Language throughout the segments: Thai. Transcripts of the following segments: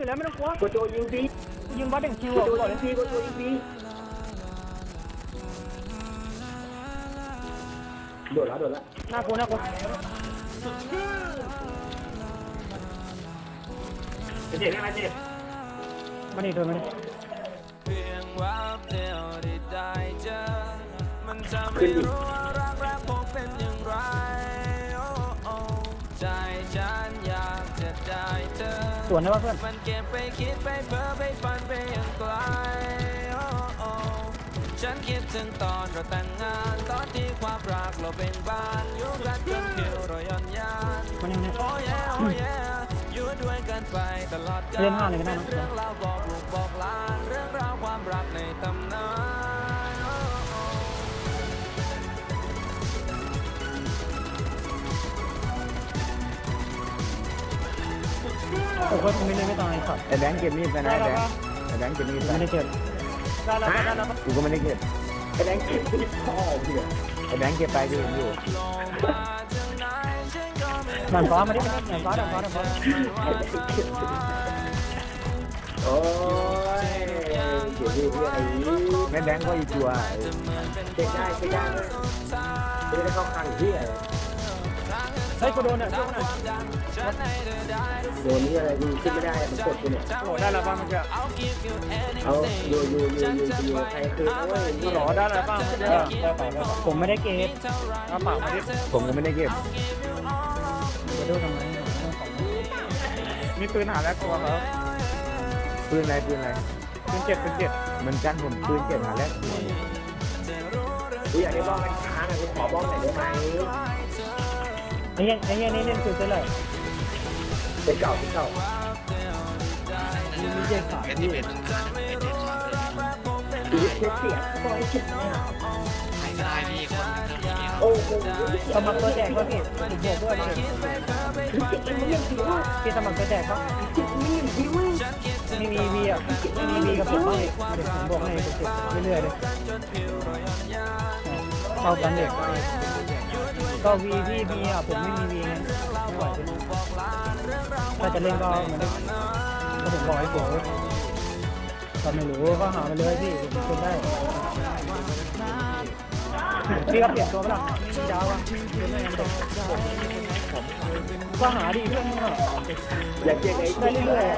อยู่แล้วไม่ต้องกลัวกดโจยิงฟรียิงวัดอย่างคิวกอะดโจกูบอกยิเลงยฟรีกดโจยิงฟรีโดดแล้วโดดแล้วน่ากลัวน่ากลัวเจ็บยังไงเจ็บมาดิเดินมาดิเพียงแวบเดียวที่ได้เจอมันทำขึ้ให้นดิรู้รัก สวนได้ป่ะเพื่อนมันเก็บไปคิดไปเพ้อไปฝันไปอย่างไกลโอ้โอ้ฉันคิดถึงตอนเราแต่งงานตอนที่ความรักเราเป็นบ้านอยู่กันจนผิวเราย่อนยานมันยังไงโอ้ยโอ้ยอยู่ด้วยกันไปตลอดกาลเล่นห้าเลยก็ได้นะเรื่องราวบอกลูกบอกหลานเรื่อง โอ้โหคงไม่เลยไม่ตายสัตว์ไอ้แบงค์เก็บมีดไปนะได้ไอ้แล้วแบงป่ะค์ไอ้แบงค์เก็บมีดไปไม่ได้เจ็บได้แล้วได้แล้วกูก็ไม่ได้เก็บไอ้แดงเจ็บที่พ่อเพื่อนไอ้แบงค์เก็บไปดูเห็นอยู่ลงมาจากไหนฉันก็ไม่หนันฟ้ามาดิหนันฟ้าหนันฟ้าหนันฟ้าโอ้ยเจ็บที่เพื่อนไอ้นี่แม่แบงค์ก็อีกตัวเช็คได้เช็คได้ไม่ได้เข้าข้างที่อะไร เฮ้ยกูโดนอะโดนอะโดนนี่อะไรดูขึ้นไม่ได้มันกดกูเนี่ยโอ้ได้แล้วป่ะเมื่อกี้เอาโยโยโยโยโยใครคือโอ้ยนี่หรอได้แล้วป่ะได้ได้ป่ะได้ป่ะผมไม่ได้เก็บเอาปากมาดิผมก็ไม่ได้เก็บจะดูทำไมมีปืนหาแล้วตัวครับปืนอะไรปืนอะไรปืนเจ็ดปืนเจ็ดเหมือนกันผมปืนเก็บหาแรกกูอยากได้บ้องกันค้างอะกูขอบ้องหน่อยได้ไหมไอ้เหี้ยไอ้เหี้ยนี่เล่นปืนเท่าไหร่เป็นเก่าเป็นเก่ามีเจ็ดขาเป็นที่เป็นหนึ่งพันเป็นเจ็ดสองเลยอีกเสียเสียปล่อยเสียใครก็ได้พี่คนหนึ่งเท่านี้โอ้โหสมัครตัวแจกก็พี่ถึงบวกด้วยเลยพี่สมัครตัวแจกก็ไม่มีวีอะไม่มีวีกับผมบ้างเดี๋ยวผมบอกให้เรื่อยๆเลยเข้ากันเด็ก ก็วีพี่มีอะผมไม่มีวีไงไม่ไหวถ้าจะเล่นก็เหมือนถ้าผมบอกให้ผมก็ไม่รู้ก็หาไปเลยพี่เป็นได้พี่ก็เปลี่ยนตัวไปละยาวอะก็หาดีเพื่อนมึงอะอยากเจ๊งไอ้เจ๊งเลย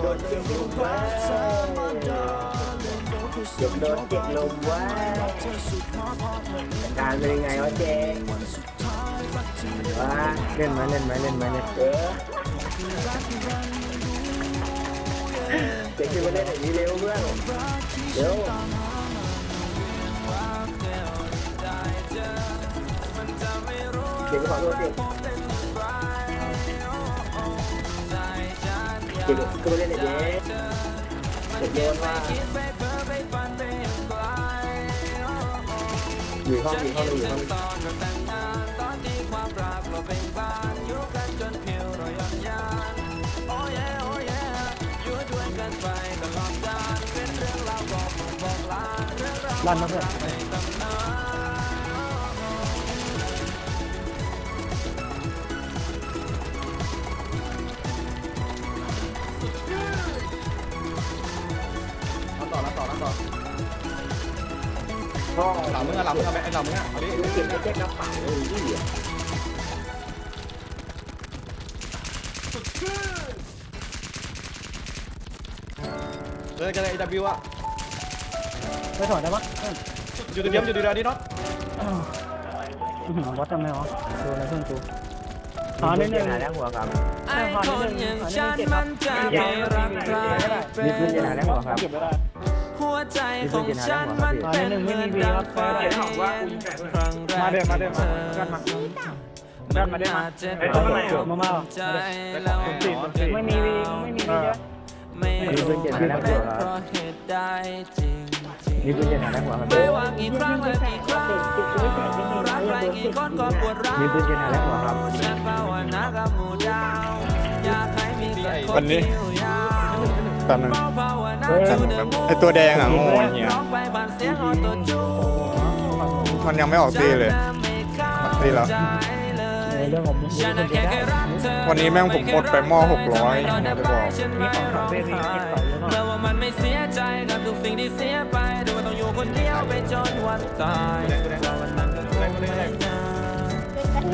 โดนเจ๊งลมว่าเจ็บโดนเจ็บลมว่าการเป็นยังไงวะเจ๊ว่าเล่นไหมเล่นไหมเล่นไหมเนี่ยเออเจ๊คือมาเล่นอย่างนี้เร็วเพื่อนเร็วเจ๊งขอโทษเจ๊เจ๊งคือมาเล่นอย่างนี้เจ๊งโดนว่า อยู่ห้องอยู่ห้องอยู่ห้องรันมาเพื่อน พ่อหลังมึงอะหลังมึงอะไอ้หลังมึงอะเอาดิเก็บไอ้เจ๊กระเป๋าเลยที่เหลือเออจะได้ AW อะไปถอนได้ปะเพื่อนอยู่ตัวเดียวอยู่ตัวเดียวดิเนาะอ้าวอื้อหือวัดทำไมวะดูอะไรเพื่อนกูมีหาปืได้นหเก็นึ่บงหาแรกหัวครับไอ้คนอย่างฉันมันจะไม่รักใครมีปืนเก็บหาแรกหัวครับ เก็บไม่ได้หั วใจของฉันมันเป็นเหมือนดังไฟครั้งแรกมาเดินมาเดินมากันมามันมาเดินมาเจ็บมามาใจแล้วไม่มีวีไม่มีวีเยอะไม่มีรู้ปืนเก็บหาเป็นแรกเพหัวครับราะเหตุใดจริงมีปืนเก็บหาแรกหัวครับไม่ว่ากี่ครั้งและกี่ครั้งรักใครกี่คนก็ปวดร้าวมีปืนเก็บหาแรกหัวครับฉันภาวนากับหมู่ดาวอยากให้มีสักคนวันนี้ที่อยู่ยาว แป๊บนึงภาวนาฉันจูแบบไอตัวแดงอะโง่เหี้ยร้องไปบ้านเสียงออโต้จูนมันยังไม่ออกตีเลยฉันน่ะไม่เข้าตีแล้วใจเลยเรื่องของมึงฉันน่ะแค่แค่รักเธวันนี้แม่งผมหมดไปหม้อหกร้อยเนี่ยจะบอกนี่ของสาวเวทีเก็บต่อเยอะมากเมื่อว่ามันไม่เสียใจกับทุกสิ่งที่เสียไปดูว่าต้องอยู่คนเดียวไปจนวันตายว่าวันนั้นก็คงไม่นาน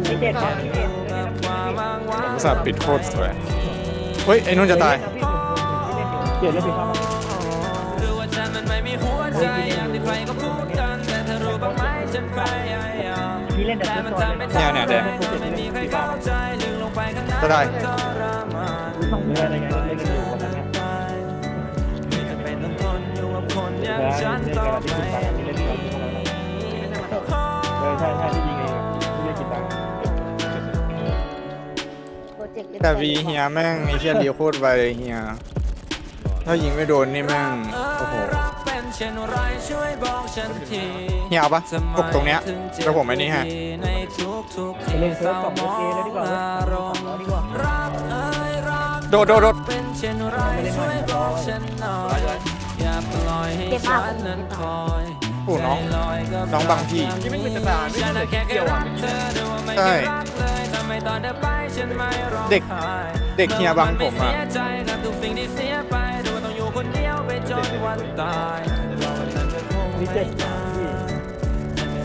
ไม่เจ็ดครับไม่เจ็ดกับความอ้างว้างอุตส่าห์ปิดโคตรสวยเฮ้ยไอ้นุ่นจะตาย เจ็ดแล้วสิครับหรือว่าฉันมันไม่มีหัวใจอย่างที่ใครก็พูดกันแต่เธอรู้บ้างไหมฉันพยายามพี่เล่นแต่แต่ตัวมันตัวทำไม่เลยได้เนี่ยเนี่ยไม่มีใครเข้าใจลึกลงไปข้างในจะได้ ทรมานต้องมีอะไรกันเล่นกันอยู่วันนั้นเนี่ยไม่จำเป็นต้องทนอยู่กับคนอย่างแล้วฉันเล่นต่อกันที่ไปกินตังค์ที่เล่นกันที่พวกเราเออใช่ใช่ที่ยิงเองที่เล่นกินตังค์โปรเจกต์เล่นแต่ไปวีเฮียแม่งไอ้เชี่ยเลียวโคตรไวเลยเฮีย ถ้ายิงไม่โดนนี่แม่งโอ้โหรักเป็นเช่นไรช่วยบอกฉันทีเฮียเอาปะตกตรงเนี้ยทำไมถึงเจ็บเดี๋ยวผมไอ้นี่ให้ในทุกทุกๆไปเล่นเซิร์ฟกับโอเคเลยดีกว่างเว้ยอารมณ์ดีกว่ารักเอ้ยรักโดดโดดโดดเป็นเช่ไรช่วยบอกฉันหน่อยอย่าปล่อยให้ฉันนั้นคอยโอ้น้องน้องบางพี่รักอย่างนี้ฉันน่ะแค่แค่รักเธอดูว่าไม่ใช่ได้รักเลยทำไมตอนเธอไปฉันไม่ร้องเด็กเด็กเฮียบังผมอะ จนวันตายวันนั้นก็คงมีไม่เจ็ดนานพี่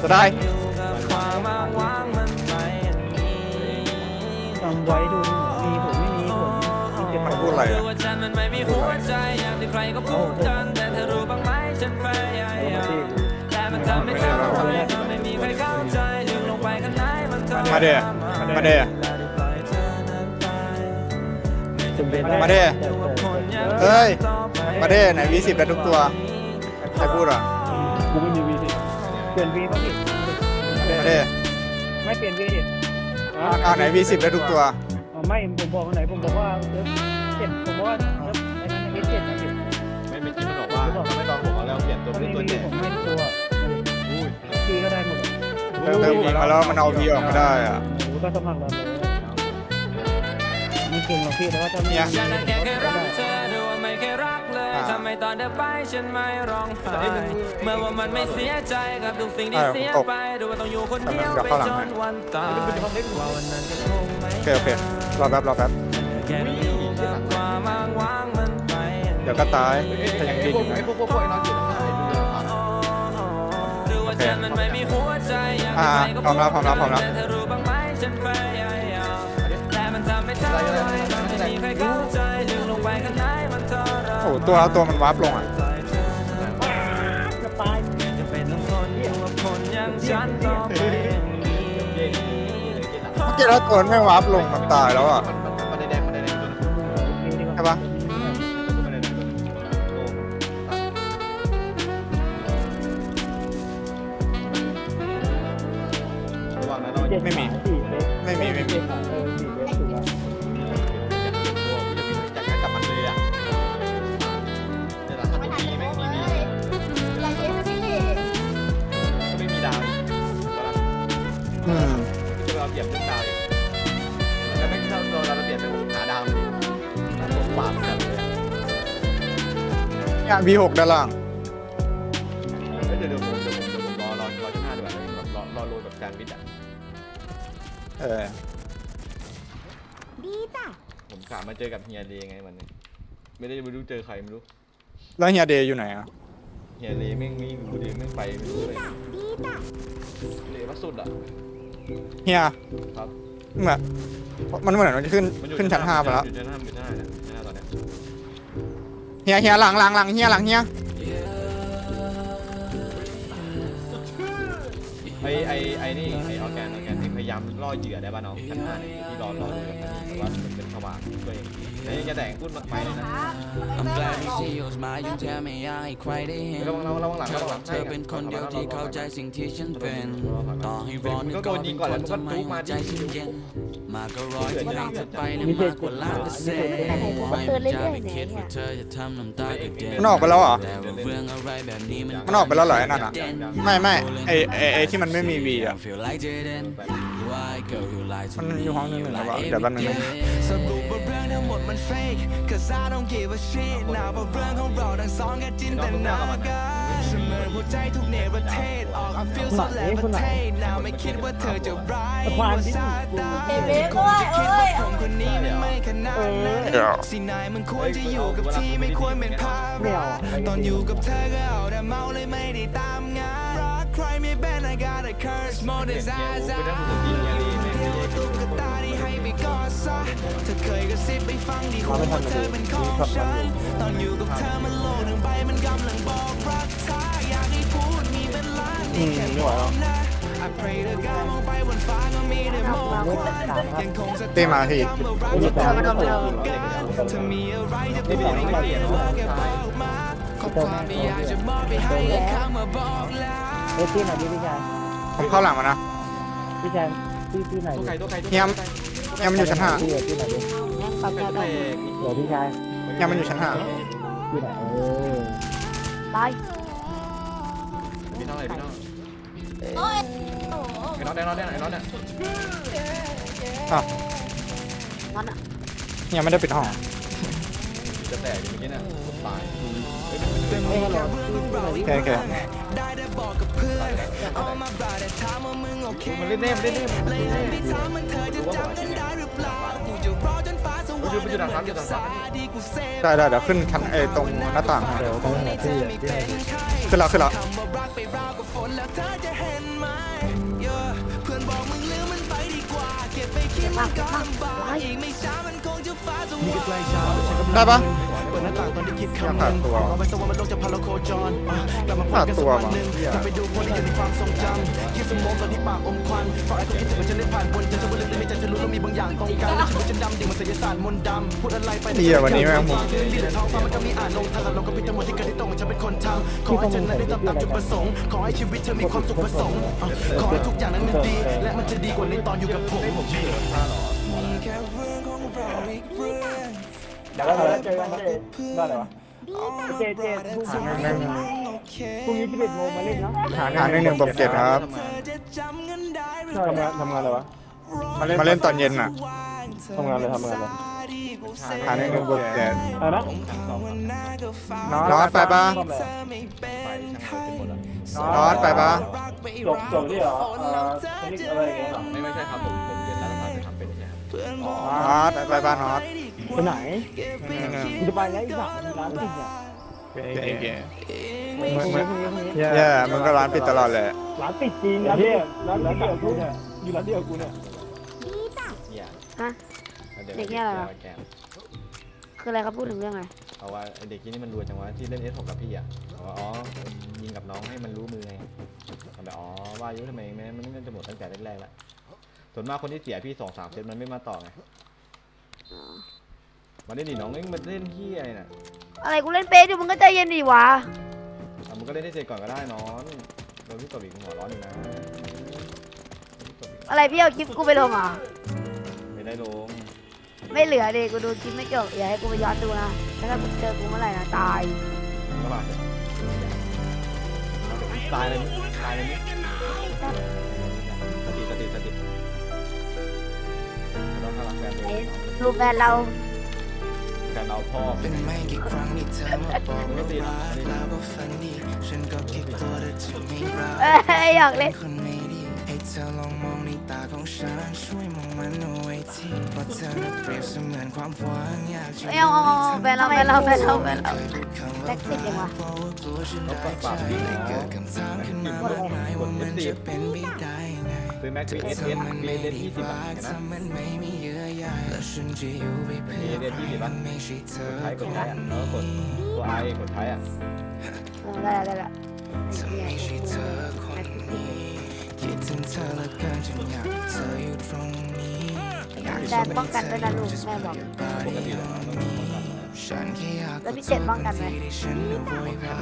จะได้อยู่กับความว้างมันไปอย่างนี้จำไว้ดูมีผมไม่มีผมมีเจ็ดมันพูดอะไรหรือะอว่าฉันมันไม่มีหัวใจอย่างที่ใครก็พูดกันแต่เธอรู้บ้างไหมฉันพยายามแต่มันทำไม่ได้ไม่มีใครเข้าใจลึกลงไปข้างในมันทรมนมาเด้มาเด้มาเด้เฮ้ย มาเด้ไหนวีสิบได้ทุกตัวใครพูดอะกูไม่มีวีสิเปลี่ยนวีป่ะพี่มาเด้ไม่เปลี่ยนวีดิอ้าวไหนวีสิบได้ทุกตัวอ๋อไม่ผมบอกไหนผมบอกว่าเซิร์ฟเจ็ดผมบอกว่าเซิร์ฟไอ้นั่นเอสเจ็ดนะพี่ไม่ไม่คิดมันบอกว่าไม่ต้องผมแล้วเปลี่ยนตัวถ้าเป็นมีตัววีเจ็ดผมให้ตัวพี่ก็ได้หมดเติมวีมาแล้วมันเอาวีออกไม่ได้อะโอ้ก็สมัครเราเลยไม่เก่งหรอกพี่แต่ว่าถ้ามีำไมตอนเธอไปฉันไม่ร้องไห้เมื่อว่ามันไม่เสียใจกับทุกสิ่งที่อ่าเสียตกไปดูว่าต้องอยู่คนเดียวเดี๋ยวไปเข้าหลังจให้นวันตายว่าวันนั้นก็คงไม่โอเคโอเครอแป๊บรอแป๊บแค่อยู่กับความอ้างว้างมันไปอย่างนี้เดี๋ยวก็ตายถ้ายังดีอยู่นะหรือว่าฉันมันไม่มีหัวใจอย่างอ่าที่ใครก็พร้อมแล้วพร้อมแล้วพร้อมแล้ว หตัวตัวมันวาร์ปลงอะจะตายจะเป็นต้องทนอยู่กับคนอย่างฉันต่อไปอย่างนี้เมื่อกี้แล้วตัวมันไม่วาร์ปลงมันตายแล้วอะใช่ปะไม่มีไม่มีไม่มี เนี่ย V6 ด้านล่าง เดี๋ยวเดี๋ยวผมเดี๋ยวผมเดี๋ยวผมรอรอรอชั้นห้าดีกว่าแบบรอรอโรยแบบการบิดอะเออ ดีจ้ะผมกะมาเจอกับเฮียเลไงวันนี้ไม่ได้ไม่รู้เจอใครไม่รู้แล้วเฮียเดย์อยู่ไหนอะ เฮียเลแม่งไม่รู้ดีแม่งไปไม่รู้เลยดีจ้ะเลว่าสุดอะเฮียครับเหมือนมันเหมือนมันจะขึ้น มัอยู่ขึ้นชั้นห้าไปแล้ว อยู่ชั้นห้าอยู่ชั้นห้าเนี่ย เฮียเฮียหลังหลังหลังเฮียหลังเฮียไอไอไอนี่ไอออร์แกนออร์แกนที่พยายามล่อเหยื่อได้ป่ะน้องชั้นห้าเนี่ยที่รอรออยู่กับนี้แต่ว่ามันเป็นสว่าง ตัวเองไอ้ยจะแต่งพูดไปเลยนะ I'm glad to see you smile ยังแทบไม่อยากให้ใครได้เห็นระวังระวังระวังหลังเธอระวับองกหเธลัองเป็นคนเดียวที่เข้าใจสิ่งที่ฉันเป็น ต่อให้ร้อนก็ก็โดนยิเป็งนก่อนคแล้วนมันก็ทำไมทุบหัมาวใจดิฉันเย็นมากก็ร้อยที่เราจะไปและมีเจ็มาดกกว่าล้านเปอร์เซ็นต์ใครผมก็ไม่เตือนมีเรื่จะอยไปๆเนี่ยคิดว่าเธอจะทำน้ำตาก็เด่นมันออกไปแล้วเหรอแต่ว่าเรื่องอะไรแบบนี้มันมันออกไปแล้วเหรอไอ้นั่นอะไม่ไม่ไอไอไอที่มันไม่มี V อะ Feel like Jaden Why girl you lie to มัน me อยู่ห้องนึง You หรือ lie เปล่าเดี๋ยวแป๊บนึงนะ สรุปว่าเรื่องทั้งหมดมัน fake Cause I don't give a shit นะว่าเรื่องของเราทั้งสองแค่จินตนาการไหนคนไหนควานที่ถูกกูเอเบ้ด้วยเอ้ยเออเดี๋ยวสินายมันควรจะอยู่กับที่ไม่ควรเป็นภาไม่ระเอา ตอนอยู่กับเธอก็เอาแต่เมาเลยไม่ได้ตามงานรักใครไม่เป็น I got a curse more desires ตุ๊กตาที่ให้ไปกอดซะเธอเคยกระซิบไปฟังที่หัวว่าเธอเป็นของฉัน ตอนอยู่กับเธอมันโลกหนึ่งใบมันกำลังบอกรักเธออยากให้พูดมีเป็นล้านนี่แค่พร้อมนะ I pray เธอกล้ามองไปบนฟ้าก็มีแต่หมอกควันยังคงสะท้อนตีมาพี่ไม่มีแต่ไม่ต้องเลยเธอมีอะไรจะพูดไม่เปลี่ยนเธอแค่บอกมาขอความที่อยากจะมอบไปให้แค่คำว่าบอกลา เฮ้ยที่ไหนดีพี่ชายผมเข้าหลังมานะ พี่ชายที่ที่ไหนดีเฮียมเฮียมมันอยู่ชั้นห้าที่ที่ไหนดีปั๊มยาดมเดี๋ยวพี่ชายเฮียมมันอยู่ชั้นห้าที่ไหนเออไปพี่น้องเลยพี่น้องโอ้ยไอ้น้องไอ้น้องเนี่ยไอ้น้องเนี่ยอ้าวมันอะเฮียไม่ได้ปิดห้องจะแตกอยู่เมื่อกี้เนี่ยตายเฮ้ยฮัลโหลที่ที่ไหนดีโอเคโอเคได้แต่ บอกกับเพื่อนเอามาบาดแต่ถามว่ามึงโอเคมันเล่นเน่มันเล่นเน่เลยหันไปถามมันเธอจะจำกันได้หรือเปล่ากูจะรอจนฟ้าสว่างจะเป็นกับสาดีกูเซฟได้ได้เดี๋ยวขึ้นชั้นเอตรงหน้าต่างเดี๋ยวตรงไหนที่ที่ขึ้นแล้วขึ้นแล้วคำว่ารักไปราวกับฝนแล้วเธอจะเห็นไหมเพื่อนบอกมึงลืมมันไปดีกว่าเก็บไปคิดมันก็ลำบากอีกไม่ช้ามันคงจะฟ้าสว่างได้ปะ ปิดหน้าต่างตอนที่คิดอยากคำขานึดงตัวเอาไปสวรรค์มันลงจะพาเราโคจรอะกลับมาพูดกันสักวันหนึ่งจะไปดูคนที่อยู่ในความทรงจำคิดสมองตอนที่ปากอมควันฝากไอ้คนคิดถึงมันจะเล่นผ่านบนจะจะว่าลืมแต่ไม่ใจจะรู้ว่ามีบางอย่างตรงกันชีวิตจะดำดิ่งมันศิลศาสตร์มนต์ดำพูดอะไรไปเหี้ยวันนี้แม่งมุกที่แต่ท้องฟ้ามันก็มีอ่านลงทางเราก็พิจารณาที่เกิดที่ตรงฉันเป็นคนทำขอให้เธอนั้นได้ตามตามจุดประสงค์ขอให้ชีวิตเธอมีความสุขประสงค์อะขอให้ทุกอย่างนั้นมันดี และมันจะดีกว่าในตอนอยู่กับผมมีแค่เรื่องของเราอีกเรื่อง เดี๋ยวเราจะเจอกันเจได้เลยวะเจเจพรุ่งนี้พรุ่งนี้ที่เบ็ดโมงมาเล่นเนาะหาหนึ่งหนึ่งบวกเจ็ดครับ ทำงานทำงานอะไรวะมาเล่นตอนเย็นอะทำงานอะไรทำงานอะไรหาหนึ่งหนึ่งบวกเจ็ดอะไรนะนอตไปปะทำอนอตไปปะจบจบที่เหรอเอ่ออะไรอย่างเงี้ยเหรอไม่ไม่ใช่ครับผมผมเรียนรัฐศาสตร์จะทำเป็นอย่างเงี้ยครับนอตไปปะนอต ไปไหนหนึ่งหนึ่งกูจะไปแล้วอีกสามร้านปิดเนี่ยโอเคพรุ่งนี้พรุ่งนี้พรุ่งนี้แย่มึงก็ร้านปิดตลอดเลยร้านปิดจริงร้านเดียวร้านเดียวกูเนี่ยอยู่ร้านเดียวกูเนี่ยเนี่ยฮะ เด็กเนี่ยเหรอแกนคืออะไรครับพูดถึงเรื่องอะไรเอาว่าไอ้เด็กที่นี่มันรวยจังวะที่เล่นเอสหกกับพี่อะเอาว่าอ๋อยิงกับน้องให้มันรู้มือไงเอาแบบอ๋อว่าอายุทำไมแม่มันน่าจะหมดตั้งแต่แรกๆแล้วส่วนมากคนที่เสียพี่สองสามเซตมันไม่มาต่อไง มาเล่นดิน้องเอ็งมาเล่นที่อะไรน่ะอะไรกูเล่นเป๊ะอยู่มึงก็ใจเย็นดิวะอะมึงก็เล่นให้เสร็จก่อนก็ได้น้องโดนพี่ตบอีกหัวร้อนอยู่นะอะไรพี่เอาคลิปกูไปลงเหรอะไม่ได้ลงไม่เหลือดิกูดูคลิปไม่จบอย่าให้กูไปย้อนดูนะแล้วถ้ากูเจอกูเมื่อไหร่นะตายก็ผ่านตายเลยมึงตายเลยมึงสติสติสติเราต้องรักแฟนตัวไอ้เองรูปแฟนเรา แฟนเราพ่อเป็นไม่กี่ครั้งที่เธอมาบอกไม่ติดแล้วก็ฝันดีฉันก็คิดตัวเธอจะไม่รักเอ้ยอยากเล่นคนไม่ดีให้เธอลองมองในตาของฉันช่วยมองมันเอาไว้ทีเพราะเธอน่ะเปรียบเสมือนความหวังอยากจะไม่เอาเอาเอาแฟนเราแฟนเราแฟนเราแฟนเราเคยพูดคำว่าแท็กซี่เองวะเพราะว่ากลัวฉันได้ใจเกิดคำถามขึ้นมามากมายว่ามันจะเป็นไปได้ไง ซื้อแม็กซ์เอสเอสเอเดนยี่สิบบาทเห็นไหมมันไม่มีเยื่อใยและฉันจะอยู่ไปเพื่อเดนยี่สิบบาทไม่ใช่เธอกดใช้กดใช้อะแล้วก็กดตัวไอกดใช้อะเออได้ละได้ละจะไม่ใช่เธอคนนี้คิดถึงเธอเหลือเกินจนอยากให้เธออยู่ตรงนี้อยากแดนป้องกันด้วยนะลูกแม่บอกปกติแล้ว ฉันแค่อยากแล้วพี่เจ็ดป้องกันไหมที่ฉันเอาไว้ว่า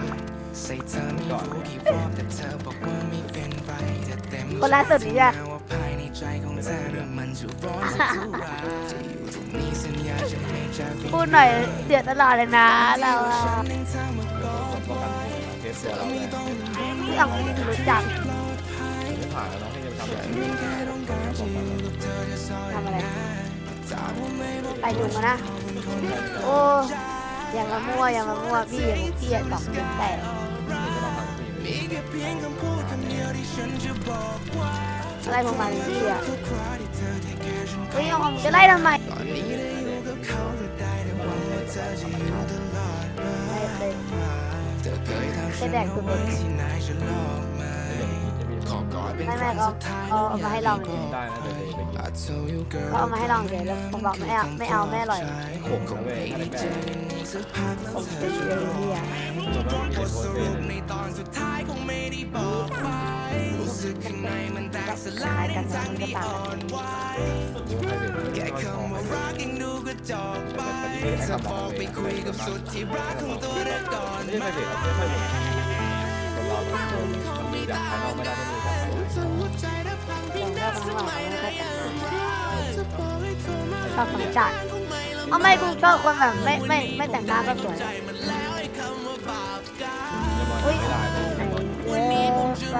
ใส่เธอไม่รู้กี่รอบแต่เธอบอกว่าไม่เป็นไรแต่เต็มคนล่าสุดนี่จ้ะว่าภายในใจของเธอเนี่ยมันจะร้อนสักเท่าไหร่จะอยู่ตรงนี้สัญญาจะไม่จากไปพูดหน่อยเสียตลอดเลยนะเราอะป้องกันเทสตัวเราเลยพี่อ๋องไม่รู้จักไม่ผ่านแล้วน้องให้จะทำอะไรทำอะไร ไปดูมานะ โอ้อย่ามามั่วอย่ามามั่วพี่อย่าพี่อย่าตอบเป็นแต่จะลองผ่านผู้หญิงมีแค่เพียงคำพูดคำเดียวที่ฉันจะบอกว่าอะไรของมันพี่อะทุกคราที่เธอเทคแคร์ฉันเฮ้ยเอามึงจะไล่ทำไมตอนนี้ได้อยู่กับเขาก็ได้แต่หวังว่าเธอจะอยู่ตลอดไปไม่เคยเธอเคยถามเคฉัยนแดกตัวเองที่ไหนฉันหลอก ไหมขอกอดเป็นไม่คไม่รั้งเขาสุดท้ายเขาเอามาให้ลองเลยได้นะเดี๋ยวเดี๋ยว I told you girl เขาเอามาให้ลองเฉยแล้วผมบอกไม่เอาไม่เอาไม่อร่อยผมนะเว้ยถ้าได้แม่สักพักแล้วผมเธเป็นอเรื่องที่อะบทสรุปในตอนสุดท้ายคงไม่ได้บอกไปรู้สึกข้างในมันแตกสลายทั้งทั้งที่อ่อนไหวแค่คำว่ารักยังดูกระจอกไปจะบอกไปคุยกับสุดที่รักของตัวเธอก่อนไม่ใช่ไม่ใช่ไม่ใช่คนเรามันมีจากภายนอกไม่ได้ต้องมีจากภายในเธอหัวใจได้พังพินาศสมัยไหนจะบอกให้เธอมา ชอบของจัดเอาไม่กูชอบคนแบบไม่ไม่ไม่แต่งหน้าก็สวยมันแล้วไอ้คำว่าบาปกรรมอุ้ยไอ้ยไป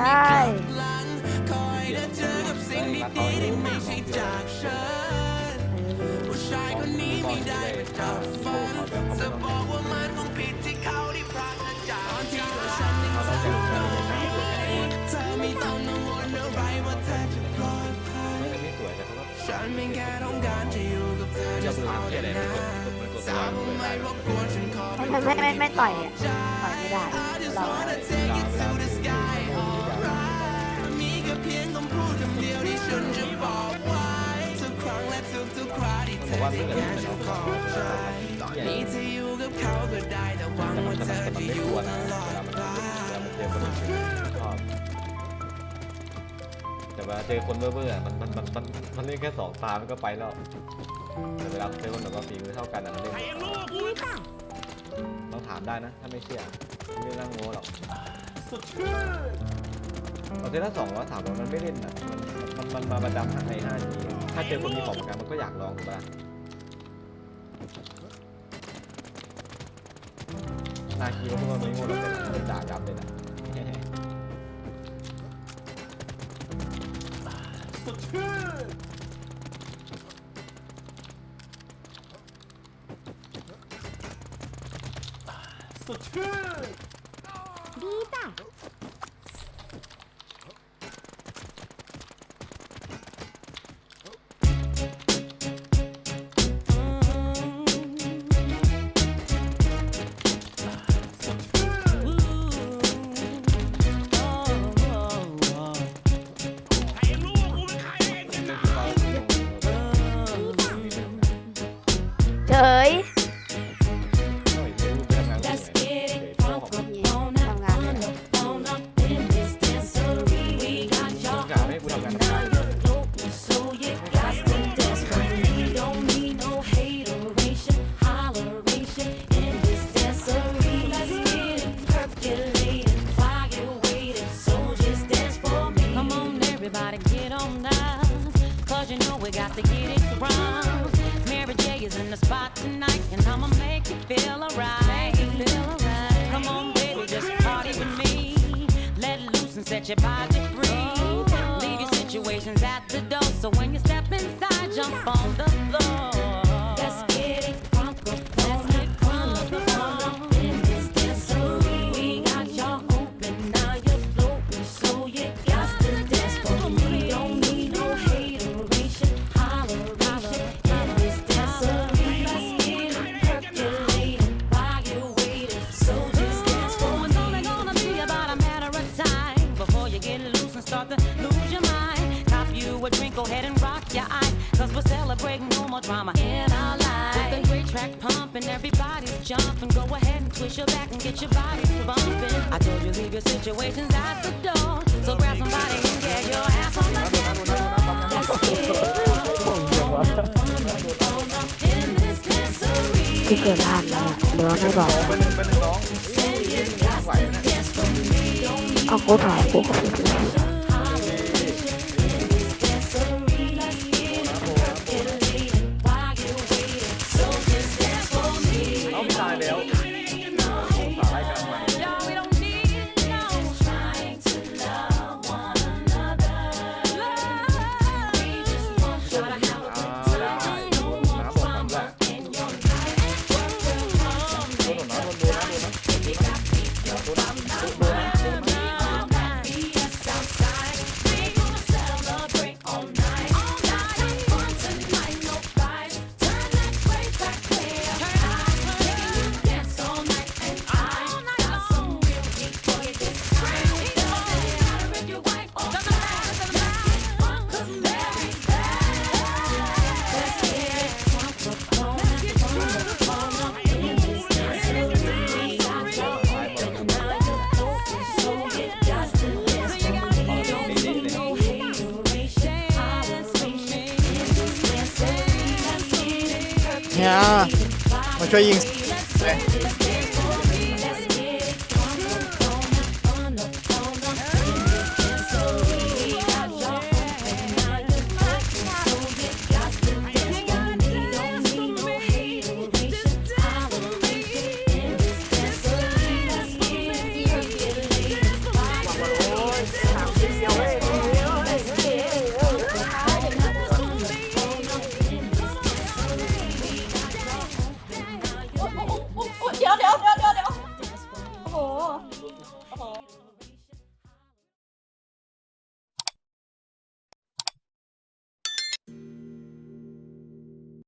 คอยได้เจอกับสิ่งดีๆที่ไม่ใช่จากฉันผู้ชายคนนี้ไม่ได้เป็นดับฝัน เป็นไม่แค่ต้องการจะอยู่กับเธอ just all the night สาวไม่รบกวนฉันขอไม่ไม่ไม่ไม่ต่อยอะต่อยไม่ได้เรา มีแค่เพียงคำพูดคำเดียวที่ฉันจะบอกไว้ทุกครั้งและทุกทุกๆคราที่เธอได้แค่ฉันขอบใจตอนนี้เธออยู่กับเขาก็ได้แต่หวังว่าเธอจะอยู่ตลอด แต่เวลาเจอคนเบื่อเบื่อมันมันมันมันมันเล่นแค่สองตา มันก็ไปแล้ว แต่เวลาเจอคนแบบว่าฝีมือเท่ากันอะมันเล่นลองถามได้นะ ถ้าไม่เชื่อไม่นั่งโง่หรอกสดชื่นที่ถ้าสองร้อยสามร้อยมันไม่เล่นอะ มันมันมันมาประจำทางในห้าทีถ้าเจอคนมีของเหมือนกันมันก็อยากลองถูกปะนาคีว่าพวกมันไม่โง่หรอกแต่มันด่ายับเลยนะ เที่เกิดพลาดนะเดี๋ยวไม่บอกเป็นเป็นน้องไหวนะเอากูถ่ายโค้ด